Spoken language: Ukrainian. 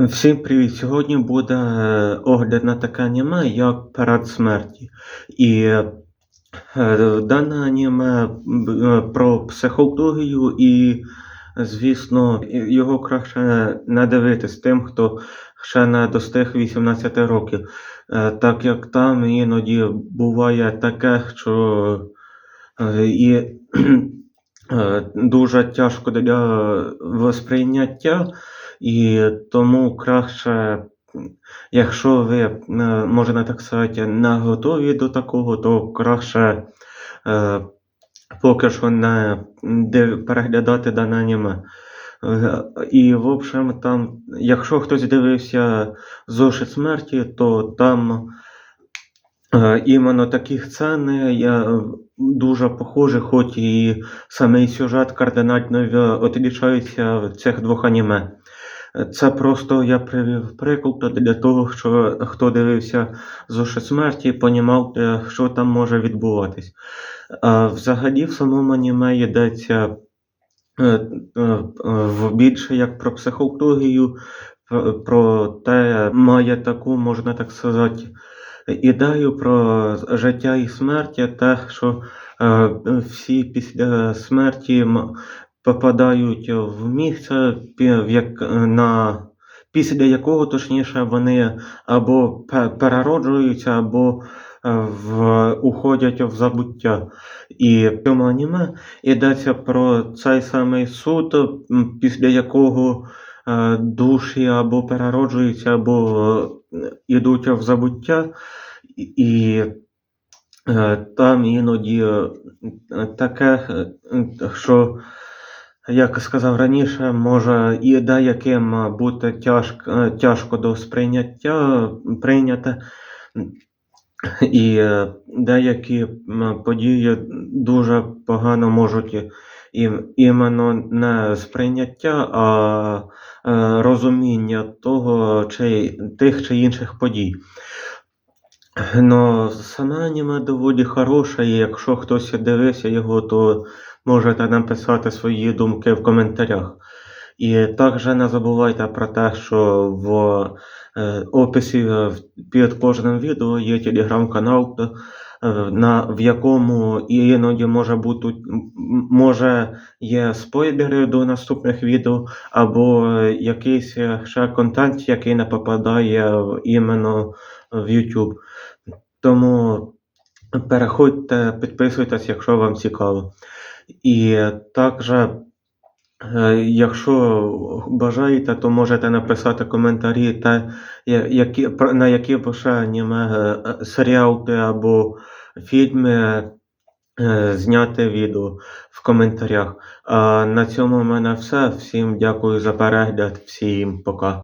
Всім привіт! Сьогодні буде е, огляд на таке аніме, як Парад смерті. І е, дане аніме е, про психологію і, звісно, його краще не дивитись тим, хто ще не достиг 18 років. Так як там іноді буває таке, що і дуже тяжко для восприйняття. І тому краще, якщо ви, е, можна так сказати, не готові до такого, то краще е, поки що не переглядати дане аніме. Е, І, в общем, там, якщо хтось дивився Зошит смерті, то там е, іменно такі сцени я дуже похожі, хоч і самий сюжет кардинально відрізняється в цих двох аніме. Це просто я привів приклад для того, що хто дивився «Зошит смерті, понімав, е, що там може відбуватись. А взагалі в самому аніме йдеться е, е, більше як про психологію, про те, має таку, можна так сказати, ідею про життя і смерть, те, що всі після смерті попадають в місце, на, після якого, точніше, вони або перероджуються, або е, в, уходять в забуття. І в цьому аніме йдеться про цей самий суд, після якого е, душі або перероджуються, або е, йдуть в забуття. І- там іноді таке, що, як сказав раніше, може і деяким бути тяжко, е, тяжко до сприйняття прийняте. І деякі події дуже погано можуть і, іменно не сприйняття, а е, розуміння того чи тих чи інших подій. Но саме аніме доволі хороше, і якщо хтось дивився його, то можете написати свої думки в коментарях. І також не забувайте про те, що в е, описі е, під кожним відео є телеграм-канал, е, в якому іноді може бути може є спойлери до наступних відео, або якийсь ще контент, який не попадає іменно в YouTube. Тому переходьте, підписуйтесь, якщо вам цікаво. І також, е, якщо бажаєте, то можете написати коментарі, та, які, на які ще аніме, е, серіали або фільми е, зняти відео в коментарях. А на цьому в мене все. Всім дякую за перегляд, всім пока.